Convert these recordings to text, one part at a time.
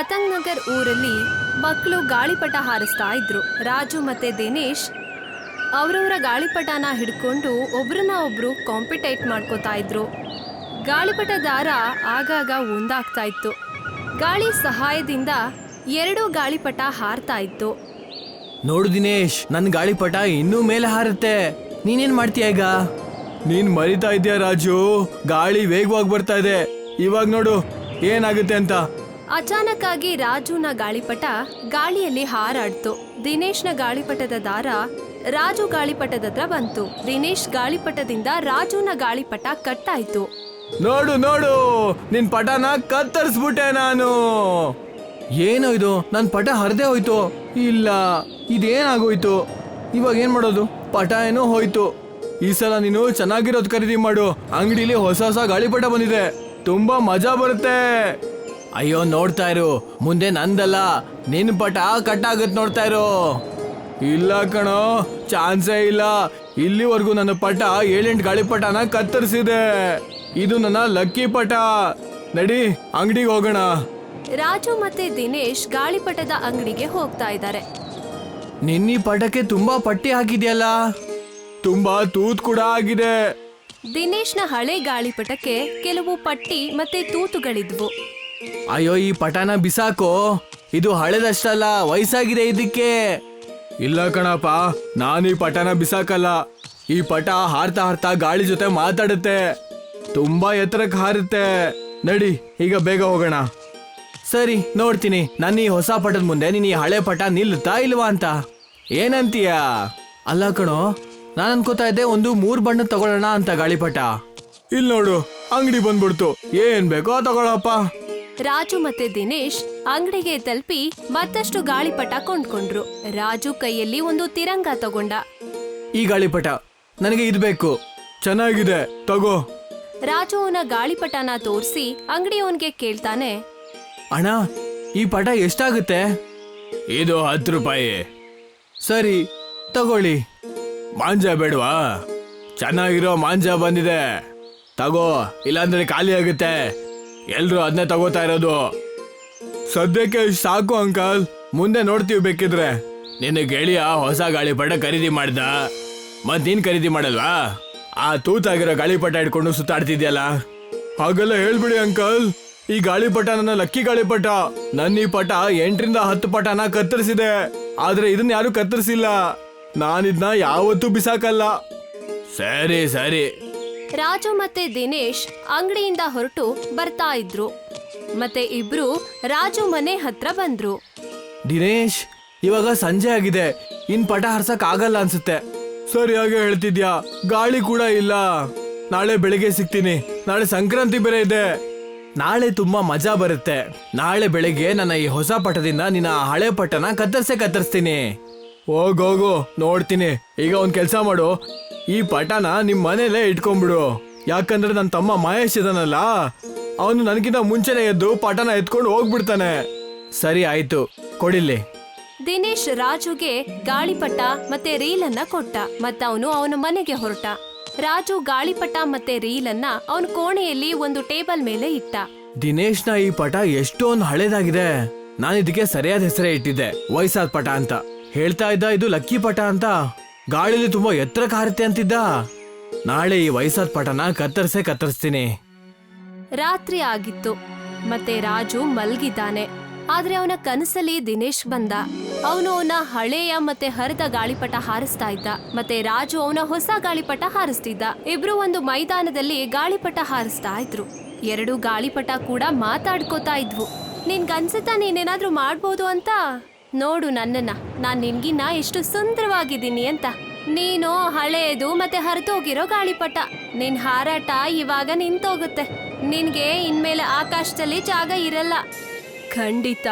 ಪತಂಗ್ ನಗರ್ ಊರಲ್ಲಿ ಮಕ್ಕಳು ಗಾಳಿಪಟ ಹಾರಿಸ್ತಾ ಇದ್ರು. ರಾಜು ಮತ್ತೆ ದಿನೇಶ್ ಅವರವರ ಗಾಳಿಪಟನ ಹಿಡ್ಕೊಂಡು ಒಬ್ರನ್ನ ಒಬ್ರು ಕಾಂಪಿಟೇಟ್ ಮಾಡ್ಕೋತಾ ಇದ್ರು. ಗಾಳಿಪಟ ದಾರ ಆಗಾಗ ಒಂದಾಗ್ತಾ ಇತ್ತು. ಗಾಳಿ ಸಹಾಯದಿಂದ ಎರಡು ಗಾಳಿಪಟ ಹಾರ್ತಾ ಇತ್ತು. ನೋಡು ದಿನೇಶ್ ನನ್ನ ಗಾಳಿಪಟ ಇನ್ನೂ ಮೇಲೆ ಹಾರುತ್ತೆ. ನೀನೇನ್ ಮಾಡ್ತೀಯ ಈಗ? ನೀನ್ ಮರಿತಾ ಇದೀಯ ರಾಜು. ಗಾಳಿ ವೇಗವಾಗಿ ಬರ್ತಾ ಇದೆ. ಇವಾಗ ನೋಡು ಏನಾಗುತ್ತೆ ಅಂತ. ಅಚಾನಕ್ ಆಗಿ ರಾಜುನ ಗಾಳಿಪಟ ಗಾಳಿಯಲ್ಲಿ ಹಾರಾಡ್ತು. ದಿನೇಶ್ನ ಗಾಳಿಪಟದ ದಾರ ರಾಜು ಗಾಳಿಪಟದ ಹತ್ರ ಬಂತು. ದಿನೇಶ್ ಗಾಳಿಪಟದಿಂದ ರಾಜುನ ಗಾಳಿಪಟ ಕಟ್ಟಾಯ್ತು. ನೋಡು ನೋಡು, ನಿನ್ ಪಟನ ಕತ್ತರಿಸ್ಬಿಟ್ಟೆ ನಾನು. ಏನು ಇದು? ನನ್ ಪಟ ಹರಿದೇ ಹೋಯ್ತು. ಇಲ್ಲ, ಇದೇನಾಗೋಯ್ತು? ಇವಾಗ ಏನ್ ಮಾಡೋದು? ಪಟ ಏನೋ ಹೋಯ್ತು. ಈ ಸಲ ನೀನು ಚೆನ್ನಾಗಿರೋದು ಖರೀದಿ ಮಾಡು. ಅಂಗಡಿಲಿ ಹೊಸ ಹೊಸ ಗಾಳಿಪಟ ಬಂದಿದೆ. ತುಂಬಾ ಮಜಾ ಬರುತ್ತೆ. ಅಯ್ಯೋ ನೋಡ್ತಾ ಇರು. ಮುಂದೆ ನಂದಲ್ಲ. ನಿನ್ ಪಟ ಕಟ್ಟಾಗತ್ ನೋಡ್ತಾ ಇರು. ಇಲ್ಲ ಕಣೋ ಚಾನ್ಸೇ ಇಲ್ಲ. ಇಲ್ಲಿವರೆಗೂ ನನ್ನ ಪಟ ಏಳೆಂಟು ಗಾಳಿಪಟನ ಕತ್ತರಿಸಿದೆ. ಇದು ನನ್ನ ಲಕ್ಕಿ ಪಟ. ನಡಿ ಅಂಗಡಿಗೆ ಹೋಗೋಣ. ರಾಜು ಮತ್ತೆ ದಿನೇಶ್ ಗಾಳಿಪಟದ ಅಂಗಡಿಗೆ ಹೋಗ್ತಾ ಇದ್ದಾರೆ. ನಿನ್ನಿ ಪಟಕ್ಕೆ ತುಂಬಾ ಪಟ್ಟಿ ಹಾಕಿದ್ಯಲ್ಲ? ತುಂಬಾ ತೂತ್ ಕೂಡ ಆಗಿದೆ. ದಿನೇಶ್ನ ಹಳೆ ಗಾಳಿಪಟಕ್ಕೆ ಕೆಲವು ಪಟ್ಟಿ ಮತ್ತೆ ತೂತುಗಳಿದ್ವು. ಅಯ್ಯೋ, ಈ ಪಟಾನ ಬಿಸಾಕೋ. ಇದು ಹಳೆದಷ್ಟಲ್ಲ, ವಯಸ್ಸಾಗಿದೆ ಇದಕ್ಕೆ. ಇಲ್ಲ ಕಣಪ್ಪ, ನಾನು ಈ ಪಟಾನ ಬಿಸಾಕಲ್ಲ. ಈ ಪಟ ಹಾರ್ತಾ ಹಾರ್ತಾ ಗಾಳಿ ಜೊತೆ ಮಾತಾಡುತ್ತೆ. ತುಂಬಾ ಎತ್ತರಕ್ಕೆ ಹಾರುತ್ತೆ. ನಡಿ, ಈಗ ಬೇಗ ಹೋಗೋಣ. ಸರಿ, ನೋಡ್ತೀನಿ. ನನ್ನ ಈ ಹೊಸ ಪಟದ ಮುಂದೆ ನೀನು ಈ ಹಳೆ ಪಟ ನಿಲ್ಲುತ್ತಾ ಇಲ್ವಾ ಅಂತ. ಏನಂತೀಯ? ಅಲ್ಲ ಕಣೋ, ನಾನು ಅನ್ಕೋತಾ ಇದ್ದೆ ಒಂದು ಮೂರ್ ಬಣ್ಣ ತಗೊಳ್ಳೋಣ ಅಂತ ಗಾಳಿಪಟ. ಇಲ್ಲಿ ನೋಡು, ಅಂಗಡಿ ಬಂದ್ಬಿಡ್ತು. ಏನ್ ಬೇಕೋ ತಗೊಳಪ್ಪ. ರಾಜು ಮತ್ತೆ ದಿನೇಶ್ ಅಂಗಡಿಗೆ ತಲುಪಿ ಮತ್ತಷ್ಟು ಗಾಳಿಪಟ ಕೊಂಡ್ಕೊಂಡ್ರು. ರಾಜು ಕೈಯಲ್ಲಿ ಒಂದು ತಿರಂಗ ತಗೊಂಡ. ಈ ಗಾಳಿಪಟ ನನಗೆ ಇದು ಬೇಕು. ಚೆನ್ನಾಗಿದೆ ತಗೋ. ರಾಜು ಅವನ ಗಾಳಿಪಟನ ತೋರಿಸಿ ಅಂಗಡಿಯವನ್ಗೆ ಕೇಳ್ತಾನೆ. ಅಣ್ಣ ಈ ಪಟ ಎಷ್ಟಾಗುತ್ತೆ? ಇದು ಹತ್ತು ರೂಪಾಯಿ. ಸರಿ ತಗೊಳ್ಳಿ. ಮಾಂಜ ಬೇಡವಾ? ಚೆನ್ನಾಗಿರೋ ಮಾಂಜ ಬಂದಿದೆ. ತಗೋ ಇಲ್ಲಾಂದ್ರೆ ಖಾಲಿ ಆಗುತ್ತೆ. ಎಲ್ರು ಅದನ್ನೇ ತಗೋತಾ ಇರೋದು. ಸದ್ಯಕ್ಕೆ ಸಾಕು, ಅಂಕಲ್. ಮುಂದೆ ನೋಡ್ತೀವಿ ಬೇಕಿದ್ರೆ. ನಿನ್ನ ಗೆಳೆಯ ಹೊಸ ಗಾಳಿಪಟ ಖರೀದಿ ಮಾಡ್ದ. ಮತ್ ನೀನ್ ಖರೀದಿ ಮಾಡಲ್ವಾ? ಆ ತೂತಾಗಿರೋ ಗಾಳಿಪಟ ಇಟ್ಕೊಂಡು ಸುತ್ತಾಡ್ತಿದ್ಯಲ್ಲ. ಹಾಗೆಲ್ಲ ಹೇಳ್ಬಿಡಿ, ಅಂಕಲ್. ಈ ಗಾಳಿಪಟ ನನ್ನ ಲಕ್ಕಿ ಗಾಳಿಪಟ ನನ್ನ ಈ ಪಟ ಎಂಟರಿಂದ ಹತ್ತು ಪಟನ ಕತ್ತರಿಸಿದೆ. ಆದ್ರೆ ಇದನ್ನ ಯಾರು ಕತ್ತರಿಸಿಲ್ಲ. ನಾನಿದ್ನ ಯಾವತ್ತೂ ಬಿಸಾಕಲ್ಲ. ಸರಿ ಸರಿ. ರಾಜು ಮತ್ತೆ ದಿನೇಶ್ ಅಂಗಡಿಯಿಂದ ಹೊರಟು ಬರ್ತಾ ಇದ್ರು. ಮತ್ತೆ ಇಬ್ರು ರಾಜು ಮನೆ ಹತ್ರ ಬಂದ್ರು. ದಿನೇಶ್, ಇವಾಗ ಸಂಜೆ ಆಗಿದೆ. ಇನ್ ಪಟ ಹರ್ಸಕ್ ಆಗಲ್ಲ ಅನ್ಸುತ್ತೆ. ಸರಿಯಾಗಿ ಹೇಳ್ತಿದ್ಯಾ? ಗಾಳಿ ಕೂಡ ಇಲ್ಲ. ನಾಳೆ ಬೆಳಿಗ್ಗೆ ಸಿಗ್ತೀನಿ. ನಾಳೆ ಸಂಕ್ರಾಂತಿ ಬೇರೆ ಇದೆ. ನಾಳೆ ತುಂಬಾ ಮಜಾ ಬರುತ್ತೆ. ನಾಳೆ ಬೆಳಿಗ್ಗೆ ನನ್ನ ಈ ಹೊಸ ಪಟದಿಂದ ನಿನ್ನ ಹಳೆ ಪಟನ ಕತ್ತರಿಸೇ ಕತ್ತರಿಸ್ತೀನಿ. ಹೋಗೋಗು ನೋಡ್ತೀನಿ. ಈಗ ಒಂದ್ ಕೆಲ್ಸ ಮಾಡು. ಈ ಪಟನ ನಿಮ್ ಮನೇಲೆ ಇಟ್ಕೊಂಡ್ಬಿಡು. ಯಾಕಂದ್ರೆ ನನ್ನ ತಮ್ಮ ಮಹೇಶ್ ಇದನಲ್ಲ ಅವನು ನನಗಿಂತ ಮುಂಚೆನೆ ಎದ್ದು ಪಟನ ಎತ್ಕೊಂಡು ಹೋಗ್ಬಿಡ್ತಾನೆ. ಸರಿ ಆಯ್ತು ಕೊಡಿಲ್ಲಿ. ದಿನೇಶ್ ರಾಜುಗೆ ಗಾಳಿಪಟ ಮತ್ತೆ ರೀಲನ್ನ ಕೊಟ್ಟ ಮತ್ತ ಅವನು ಅವನ ಮನೆಗೆ ಹೊರಟ. ರಾಜು ಗಾಳಿಪಟ ಮತ್ತೆ ರೀಲನ್ನ ಅವನ ಕೋಣೆಯಲ್ಲಿ ಒಂದು ಟೇಬಲ್ ಮೇಲೆ ಇಟ್ಟ. ದಿನೇಶ್ನ ಈ ಪಟ ಎಷ್ಟೊಂದು ಹಳೇದಾಗಿದೆ. ನಾನು ಇದಕ್ಕೆ ಸರಿಯಾದ ಹೆಸರೇ ಇಟ್ಟಿದ್ದೆ ವಯಸ್ಸಾದ ಪಟ ಅಂತ. ಹೇಳ್ತಾ ಇದ್ದ ಇದು ಲಕ್ಕಿ ಪಟ ಅಂತ. ಗಾಳಿಲಿ ತುಂಬಾ ಎತ್ತರಕ್ಕೆ ಹಾರುತ್ತೆ ಅಂತಿದ್ದ. ನಾಳೆ ಈ ವಯಸ್ಸಾದ ಪಟನ ಕತ್ತರಿಸೇ ಕತ್ತರಿಸ್ತೀನಿ. ರಾತ್ರಿ ಆಗಿತ್ತು. ಮತ್ತೆ ರಾಜು ಮಲ್ಗಿದ್ದಾನೆ. ಆದ್ರೆ ಅವನ ಕನಸಲ್ಲಿ ದಿನೇಶ್ ಬಂದ. ಅವನು ಅವನ ಹಳೆಯ ಮತ್ತೆ ಹರಿದ ಗಾಳಿಪಟ ಹಾರಿಸ್ತಾ ಇದ್ದ. ಮತ್ತೆ ರಾಜು ಅವನ ಹೊಸ ಗಾಳಿಪಟ ಹಾರಿಸ್ತಿದ್ದ. ಇಬ್ರು ಒಂದು ಮೈದಾನದಲ್ಲಿ ಗಾಳಿಪಟ ಹಾರಿಸ್ತಾ ಇದ್ರು. ಎರಡು ಗಾಳಿಪಟ ಕೂಡ ಮಾತಾಡ್ಕೋತಾ ಇದ್ವು. ನಿನ್ಗನ್ಸುತ್ತಾ ನೀನೇನಾದ್ರೂ ಮಾಡ್ಬೋದು ಅಂತ? ನೋಡು ನನ್ನನ್ನ, ನಾನು ನಿನ್ಗಿನ್ನ ಎಷ್ಟು ಸುಂದರವಾಗಿದ್ದೀನಿ ಅಂತ. ನೀನು ಹಳೆಯದು ಮತ್ತೆ ಹರಿದೋಗಿರೋ ಗಾಳಿಪಟ. ನಿನ್ ಹಾರಾಟ ಇವಾಗ ನಿಂತೋಗುತ್ತೆ. ನಿನ್ಗೆ ಇನ್ಮೇಲೆ ಆಕಾಶದಲ್ಲಿ ಜಾಗ ಇರಲ್ಲ. ಖಂಡಿತ.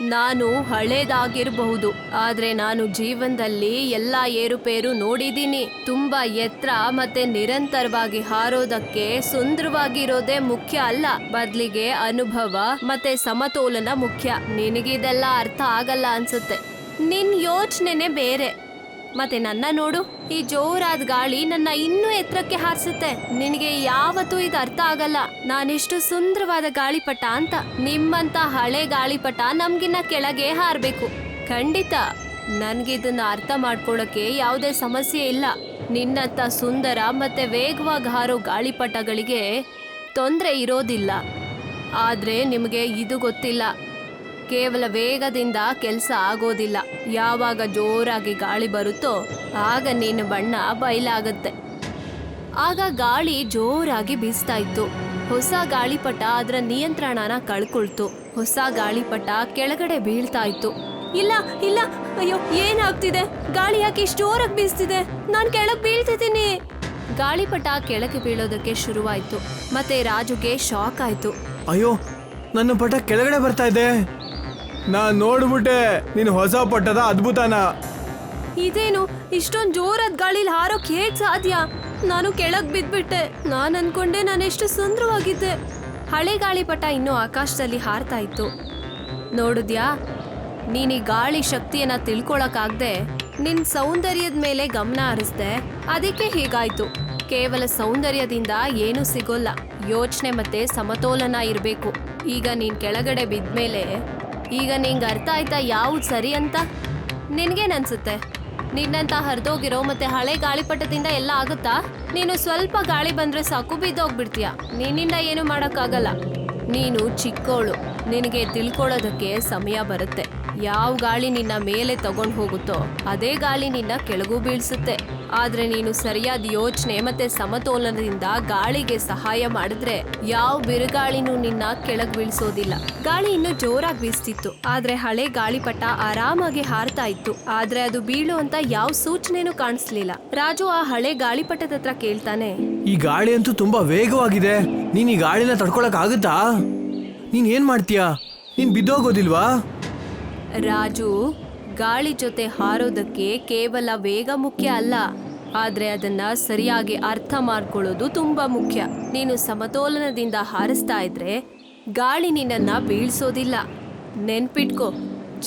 ನಾನು ಹಳೇದಾಗಿರಬಹುದು, ಆದ್ರೆ ನಾನು ಜೀವನದಲ್ಲಿ ಎಲ್ಲ ಏರುಪೇರು ನೋಡಿದ್ದೀನಿ. ತುಂಬಾ ಎತ್ತರ ಮತ್ತೆ ನಿರಂತರವಾಗಿ ಹಾರೋದಕ್ಕೆ ಸುಂದರವಾಗಿರೋದೇ ಮುಖ್ಯ ಅಲ್ಲ. ಬದಲಿಗೆ ಅನುಭವ ಮತ್ತೆ ಸಮತೋಲನ ಮುಖ್ಯ. ನಿನಗಿದೆಲ್ಲ ಅರ್ಥ ಆಗಲ್ಲ ಅನ್ಸುತ್ತೆ. ನಿನ್ ಯೋಚನೆನೆ ಬೇರೆ. ಮತ್ತೆ ನನ್ನ ನೋಡು, ಈ ಜೋರಾದ ಗಾಳಿ ನನ್ನ ಇನ್ನೂ ಎತ್ತರಕ್ಕೆ ಹಾರಿಸುತ್ತೆ. ನಿನಗೆ ಯಾವತ್ತೂ ಇದು ಅರ್ಥ ಆಗಲ್ಲ. ನಾನಿಷ್ಟು ಸುಂದರವಾದ ಗಾಳಿಪಟ ಅಂತ. ನಿಮ್ಮಂತ ಹಳೆ ಗಾಳಿಪಟ ನಮ್ಗಿನ್ನ ಕೆಳಗೆ ಹಾರಬೇಕು. ಖಂಡಿತ. ನನ್ಗಿದನ್ನ ಅರ್ಥ ಮಾಡ್ಕೊಳ್ಳೋಕೆ ಯಾವುದೇ ಸಮಸ್ಯೆ ಇಲ್ಲ. ನಿನ್ನಂತ ಸುಂದರ ಮತ್ತೆ ವೇಗವಾಗಿ ಹಾರೋ ಗಾಳಿಪಟಗಳಿಗೆ ತೊಂದರೆ ಇರೋದಿಲ್ಲ. ಆದರೆ ನಿಮಗೆ ಇದು ಗೊತ್ತಿಲ್ಲ. ಕೇವಲ ವೇಗದಿಂದ ಕೆಲಸ ಆಗೋದಿಲ್ಲ. ಯಾವಾಗ ಜೋರಾಗಿ ಗಾಳಿ ಬರುತ್ತೋ ಆಗ ನಿನ್ನ ಬಣ್ಣ ಬಯಲಾಗುತ್ತೆ. ಆಗ ಗಾಳಿ ಜೋರಾಗಿ ಬೀಸ್ತಾ ಇತ್ತು. ಹೊಸ ಗಾಳಿಪಟ ಅದರ ನಿಯಂತ್ರಣನ ಕಳ್ಕೊಳ್ತು. ಹೊಸ ಗಾಳಿಪಟ ಕೆಳಗಡೆ ಬೀಳ್ತಾ ಇತ್ತು. ಇಲ್ಲ ಇಲ್ಲ, ಅಯ್ಯೋ, ಏನಾಗ್ತಿದೆ? ಗಾಳಿ ಯಾಕೆ ಇಷ್ಟು ಜೋರಾಗಿ ಬೀಸ್ತಿದೆ? ನಾನು ಕೆಳಗೆ ಬೀಳ್ತಿದ್ದೀನಿ. ಗಾಳಿಪಟ ಕೆಳಗೆ ಬೀಳೋದಕ್ಕೆ ಶುರುವಾಯ್ತು. ಮತ್ತೆ ರಾಜುಗೆ ಶಾಕ್ ಆಯ್ತು. ಅಯ್ಯೋ, ನನ್ನ ಪಟ ಕೆಳಗಡೆ ಬರ್ತಾ ಇದೆ. ನಾನ್ ನೋಡ್ಬಿಟ್ಟೆ, ನಿನ್ ಹೊಸ ಪಟ್ಟದ ಅದ್ಭುತನ. ಇದೇನು, ಇಷ್ಟೊಂದ್ ಜೋರಾದ ಗಾಳಿಲಿ ಹಾರೋಕ್ ಹೇಗ್ ಸಾಧ್ಯ? ನಾನು ಕೆಳಗ್ ಬಿದ್ಬಿಟ್ಟೆ. ನಾನ್ ಅನ್ಕೊಂಡೆ ನಾನು ಎಷ್ಟು ಸುಂದರವಾಗಿದ್ದೆ. ಹಳೆ ಗಾಳಿಪಟ ಇನ್ನೂ ಆಕಾಶದಲ್ಲಿ ಹಾರ್ತಾ ಇತ್ತು. ನೋಡಿದ್ಯಾ, ನೀನ್ ಈ ಗಾಳಿ ಶಕ್ತಿಯನ್ನ ತಿಳ್ಕೊಳಕ್ಕಾಗ್ದೆ ನಿನ್ ಸೌಂದರ್ಯದ ಮೇಲೆ ಗಮನ ಹರಿಸ್ದೆ. ಅದಕ್ಕೆ ಹೀಗಾಯ್ತು. ಕೇವಲ ಸೌಂದರ್ಯದಿಂದ ಏನೂ ಸಿಗೋಲ್ಲ. ಯೋಚನೆ ಮತ್ತೆ ಸಮತೋಲನ ಇರಬೇಕು. ಈಗ ನೀನ್ ಕೆಳಗಡೆ ಬಿದ್ಮೇಲೆ ಈಗ ನಿಂಗೆ ಅರ್ಥ ಆಯ್ತಾ ಯಾವ್ದು ಸರಿ ಅಂತ? ನಿನ್ಗೇನನ್ಸುತ್ತೆ? ನಿನ್ನಂತ ಹರಿದೋಗಿರೋ ಮತ್ತೆ ಹಳೆ ಗಾಳಿಪಟದಿಂದ ಎಲ್ಲ ಆಗುತ್ತಾ? ನೀನು ಸ್ವಲ್ಪ ಗಾಳಿ ಬಂದ್ರೆ ಸಾಕು, ಬಿದ್ದೋಗ್ಬಿಡ್ತೀಯ. ನಿನ್ನಿಂದ ಏನು ಮಾಡೋಕ್ಕಾಗಲ್ಲ. ನೀನು ಚಿಕ್ಕೋಳು. ನಿನಗೆ ತಿಳ್ಕೊಳ್ಳೋದಕ್ಕೆ ಸಮಯ ಬರುತ್ತೆ. ಯಾವ ಗಾಳಿ ನಿನ್ನ ಮೇಲೆ ತಗೊಂಡು ಹೋಗುತ್ತೋ, ಅದೇ ಗಾಳಿ ನಿನ್ನ ಕೆಳಗೂ ಬೀಳ್ಸುತ್ತೆ. ಆದ್ರೆ ನೀನು ಸರಿಯಾದ ಯೋಚನೆ ಮತ್ತೆ ಸಮತೋಲನದಿಂದ ಗಾಳಿಗೆ ಸಹಾಯ ಮಾಡಿದ್ರೆ ಯಾವ ಬಿರುಗಾಳಿನೂ ನಿನ್ನ ಕೆಳಗ್ ಬೀಳ್ಸೋದಿಲ್ಲ. ಗಾಳಿ ಇನ್ನು ಜೋರಾಗಿ ಬೀಸ್ತಿತ್ತು. ಆದ್ರೆ ಹಳೆ ಗಾಳಿಪಟ ಆರಾಮಾಗಿ ಹಾರ್ತಾ ಇತ್ತು. ಆದ್ರೆ ಅದು ಬೀಳು ಅಂತ ಯಾವ ಸೂಚನೆನೂ ಕಾಣಿಸ್ಲಿಲ್ಲ. ರಾಜು ಆ ಹಳೆ ಗಾಳಿಪಟದ ಹತ್ರ ಕೇಳ್ತಾನೆ, ಈ ಗಾಳಿ ಅಂತೂ ತುಂಬಾ ವೇಗವಾಗಿದೆ. ನೀನ್ ಈ ಗಾಳಿನ ತಡ್ಕೊಳಕ್ ಆಗುತ್ತಾ? ನೀನ್ ಏನ್ ಮಾಡ್ತೀಯಾ? ನೀನ್ ಬಿದ್ದೋಗೋದಿಲ್ವಾ? ರಾಜು ಗಾಳಿ ಜೊತೆ ಹಾರೋದಕ್ಕೆ ಕೇವಲ ವೇಗ ಮುಖ್ಯ ಅಲ್ಲ, ಆದರೆ ಅದನ್ನ ಸರಿಯಾಗಿ ಅರ್ಥ ಮಾಡ್ಕೊಳ್ಳೋದು ತುಂಬಾ ಮುಖ್ಯ. ನೀನು ಸಮತೋಲನದಿಂದ ಹಾರಿಸ್ತಾ ಇದ್ರೆ ಗಾಳಿ ನಿನ್ನನ್ನ ಬೀಳ್ಸೋದಿಲ್ಲ. ನೆನ್ಪಿಟ್ಕೋ,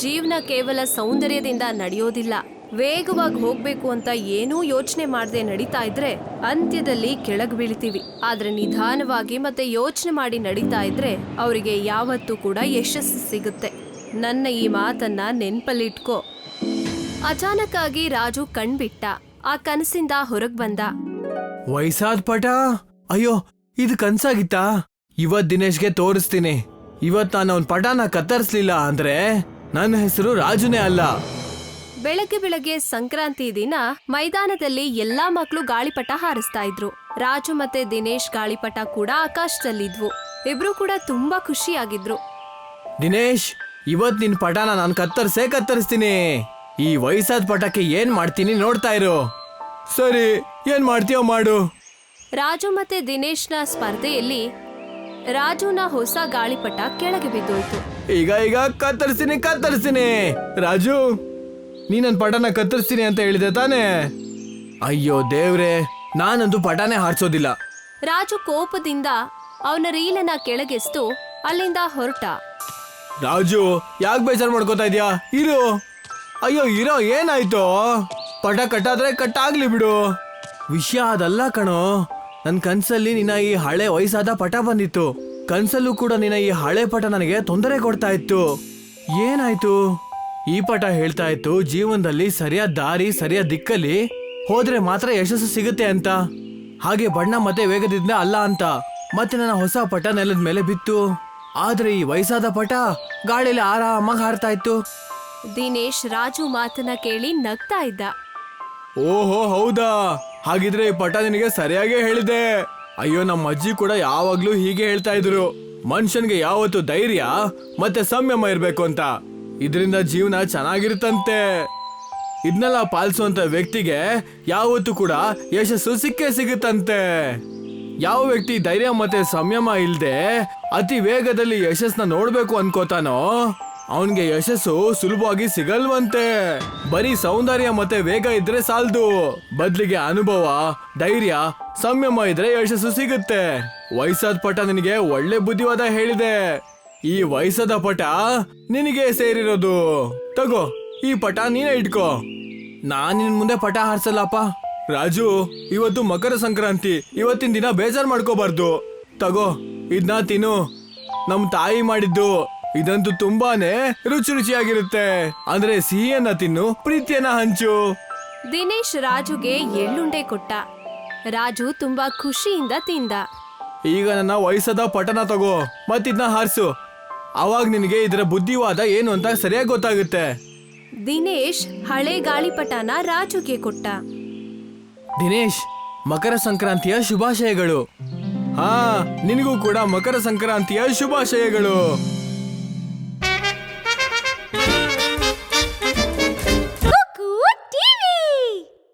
ಜೀವನ ಕೇವಲ ಸೌಂದರ್ಯದಿಂದ ನಡೆಯೋದಿಲ್ಲ. ವೇಗವಾಗಿ ಹೋಗ್ಬೇಕು ಅಂತ ಏನೂ ಯೋಚನೆ ಮಾಡದೆ ನಡೀತಾ ಇದ್ರೆ ಅಂತ್ಯದಲ್ಲಿ ಕೆಳಗೆ ಬೀಳ್ತೀವಿ. ಆದ್ರೆ ನಿಧಾನವಾಗಿ ಮತ್ತೆ ಯೋಚನೆ ಮಾಡಿ ನಡೀತಾ ಇದ್ರೆ ಅವರಿಗೆ ಯಾವತ್ತೂ ಕೂಡ ಯಶಸ್ಸು ಸಿಗುತ್ತೆ. ನನ್ನ ಈ ಮಾತನ್ನ ನೆನ್ಪಲ್ಲಿಟ್ಕೋ. ಅಚಾನಕ್ ಆಗಿ ರಾಜು ಕಣ್ಬಿಟ್ಟ. ಆ ಕನಸಿಂದ ಹೊರಗ್ ಬಂದ. ವಯಸ್ಸಾದ ಪಟ ಅಯ್ಯೋ ಇದು ಕನ್ಸಾಗಿತ್ತಾ? ಇವತ್ ದಿನೇಶ್ಗೆ ತೋರಿಸ್ತೀನಿ. ಇವತ್ ನಾನು ಅವನ್ ಪಟಾನ ಕತ್ತರಿಸ್ಲಿಲ್ಲ ಅಂದ್ರೆ ನನ್ನ ಹೆಸರು ರಾಜುನೇ ಅಲ್ಲ. ಬೆಳಗ್ಗೆ ಬೆಳಗ್ಗೆ ಸಂಕ್ರಾಂತಿ ದಿನ ಮೈದಾನದಲ್ಲಿ ಎಲ್ಲಾ ಮಕ್ಕಳು ಗಾಳಿಪಟ ಹಾರಿಸ್ತಾ ಇದ್ರು. ರಾಜು ಮತ್ತೆ ದಿನೇಶ್ ಗಾಳಿಪಟ ಕೂಡ ಆಕಾಶದಲ್ಲಿದ್ವು. ಇಬ್ರು ಕೂಡ ತುಂಬಾ ಖುಷಿಯಾಗಿದ್ರು. ದಿನೇಶ್ ಇವತ್ ನಿನ್ ಪಟಾನ ನಾನು ಕತ್ತರಿಸೇ ಕತ್ತರಿಸ್ತೀನಿ. ಈ ವಯಸ್ಸಾದ ಪಟಕ್ಕೆ ಏನ್ ಮಾಡ್ತೀನಿ ನೋಡ್ತಾ ಇರು. ಸರಿ ಏನ್ ಮಾಡ್ತೀಯೋ ಮಾಡು. ರಾಜು ಮತ್ತೆ ದಿನೇಶ್ನ ಸ್ಪರ್ಧೆಯಲ್ಲಿ ರಾಜುನ ಹೊಸ ಗಾಳಿಪಟ ಕೆಳಗೆ ಬಿದ್ದೋಯ್ತು. ಈಗ ಈಗ ಕತ್ತರಿಸ್ತೀನಿ ಕತ್ತರಿಸ್ತೀನಿ. ರಾಜು ನೀ ನನ್ನ ಪಟನ ಕತ್ತರಿಸ್ತೀನಿ ಅಂತ ಹೇಳಿದೆ ತಾನೇ? ಅಯ್ಯೋ ದೇವ್ರೆ ನಾನಂತೂ ಪಟಾನೇ ಹಾರಿಸೋದಿಲ್ಲ. ರಾಜು ಕೋಪದಿಂದ ಅವನ ರೀಲನ್ನ ಕೆಳಗೆಸ್ತು ಅಲ್ಲಿಂದ ಹೊರಟ. ರಾಜು, ಯಾಕೆ ಬೇಜಾರು ಮಾಡ್ಕೋತಾ ಇದೀಯಾ? ಇರು. ಅಯ್ಯೋ, ಇರೋ, ಏನಾಯ್ತು? ಪಟ ಕಟ್ಟಾದ್ರೆ ಕಟ್ಟಾಗ್ಲಿ ಬಿಡು. ವಿಷಯ ಅದಲ್ಲ ಕಣೋ. ನನ್ನ ಕನ್ಸಲ್ಲಿ ನಿನ್ನ ಈ ಹಳೆ ವಯಸ್ಸಾದ ಪಟ ಬಂದಿತ್ತು. ಕನ್ಸಲ್ಲೂ ಕೂಡ ನಿನ್ನ ಈ ಹಳೆ ಪಟ ನನಗೆ ತೊಂದರೆ ಕೊಡ್ತಾ ಇತ್ತು. ಏನಾಯ್ತು? ಈ ಪಟ ಹೇಳ್ತಾ ಇತ್ತು, ಜೀವನದಲ್ಲಿ ಸರಿಯಾದ ದಾರಿ, ಸರಿಯಾದ ದಿಕ್ಕಲ್ಲಿ ಹೋದ್ರೆ ಮಾತ್ರ ಯಶಸ್ಸು ಸಿಗುತ್ತೆ ಅಂತ. ಹಾಗೆ ಬಣ್ಣ ಮತ್ತೆ ವೇಗದಿಂದ ಅಲ್ಲ ಅಂತ. ಮತ್ತೆ ನನ್ನ ಹೊಸ ಪಟ ನೆಲದ ಮೇಲೆ ಬಿತ್ತು. ಆದ್ರೆ ಈ ವಯಸ್ಸಾದ ಪಟ ಗಾಳಿಲಿ ಆರಾಮಾಗಿ ಹಾರ್ತಾ ಇತ್ತು. ದಿನೇಶ್ ರಾಜು ಮಾತನ್ನ ಕೇಳಿ ನಗ್ತಾ ಇದ್ದ. ಓಹೋ ಹೌದಾ? ಹಾಗಿದ್ರೆ ಈ ಪಟ ನಿನಗೆ ಸರಿಯಾಗೇ ಹೇಳಿದೆ. ಅಯ್ಯೋ ನಮ್ಮ ಅಜ್ಜಿ ಕೂಡ ಯಾವಾಗ್ಲೂ ಹೀಗೆ ಹೇಳ್ತಾ ಇದ್ರು. ಮನುಷ್ಯನ್ಗೆ ಯಾವತ್ತು ಧೈರ್ಯ ಮತ್ತೆ ಸಂಯಮ ಇರ್ಬೇಕು ಅಂತ. ಇದರಿಂದ ಜೀವನ ಚೆನ್ನಾಗಿರುತ್ತಂತೆ. ಇದನ್ನೆಲ್ಲ ಪಾಲಿಸುವಂತ ವ್ಯಕ್ತಿಗೆ ಯಾವತ್ತು ಕೂಡ ಯಶಸ್ಸು ಸಿಕ್ಕೇ ಸಿಗುತ್ತಂತೆ. ಯಾವ ವ್ಯಕ್ತಿ ಧೈರ್ಯ ಮತ್ತೆ ಸಂಯಮ ಇಲ್ದೆ ಅತಿ ವೇಗದಲ್ಲಿ ಯಶಸ್ನ ನೋಡ್ಬೇಕು ಅನ್ಕೋತಾನೋ, ಅವನ್ಗೆ ಯಶಸ್ಸು ಸುಲಭವಾಗಿ ಸಿಗಲ್ವಂತೆ. ಬರೀ ಸೌಂದರ್ಯ ಮತ್ತೆ ವೇಗ ಇದ್ರೆ ಸಾಲ್ದು. ಬದ್ಲಿಗೆ ಅನುಭವ, ಧೈರ್ಯ, ಸಂಯಮ ಇದ್ರೆ ಯಶಸ್ಸು ಸಿಗುತ್ತೆ. ವಯಸ್ಸಾದ ಪಟ ನಿನಗೆ ಒಳ್ಳೆ ಬುದ್ಧಿವಾದ ಹೇಳಿದೆ. ಈ ವಯಸ್ಸಾದ ಪಟ ನಿನಗೆ ಸೇರಿರೋದು. ತಗೋ, ಈ ಪಟ ನೀನೇ ಇಟ್ಕೋ. ನಾನ್ ನಿನ್ ಮುಂದೆ ಪಟ ಹಾರ್ಸಲ್ಲಪ್ಪ. ರಾಜು ಇವತ್ತು ಮಕರ ಸಂಕ್ರಾಂತಿ. ಇವತ್ತಿನ ದಿನ ಬೇಜಾರ್ ಮಾಡ್ಕೋಬಾರ್ದು. ತಗೋ ಇದನ್ನ ತಿನ್ನು. ನಮ್ ತಾಯಿ ಮಾಡಿದ್ದು. ಇದಂತೂ ತುಂಬಾನೇ ರುಚಿ ರುಚಿಯಾಗಿರುತ್ತೆ. ಅಂದ್ರೆ ಸಿಹಿಯನ್ನ ತಿನ್ನು ಪ್ರೀತಿಯನ್ನ ಹಂಚು. ದಿನೇಶ್ ರಾಜುಗೆ ಎಳ್ಳುಂಡೆ ಕೊಟ್ಟ. ರಾಜು ತುಂಬಾ ಖುಷಿಯಿಂದ ತಿಂದ. ಈಗ ನನ್ನ ವಯಸ್ಸದ ಪಟನ ತಗೋ ಮತ್ತಿದ್ನ ಹಾರಿಸು. ಅವಾಗ ನಿನಗೆ ಇದರ ಬುದ್ಧಿವಾದ ಏನು ಅಂತ ಸರಿಯಾಗಿ ಗೊತ್ತಾಗುತ್ತೆ. ದಿನೇಶ್ ಹಳೆ ಗಾಳಿಪಟನ ರಾಜುಗೆ ಕೊಟ್ಟ. ದಿನೇಶ್ ಮಕರ ಸಂಕ್ರಾಂತಿಯ ಶುಭಾಶಯಗಳು. ಹಾ ನಿನಗೂ ಕೂಡ ಮಕರ ಸಂಕ್ರಾಂತಿಯ ಶುಭಾಶಯಗಳು.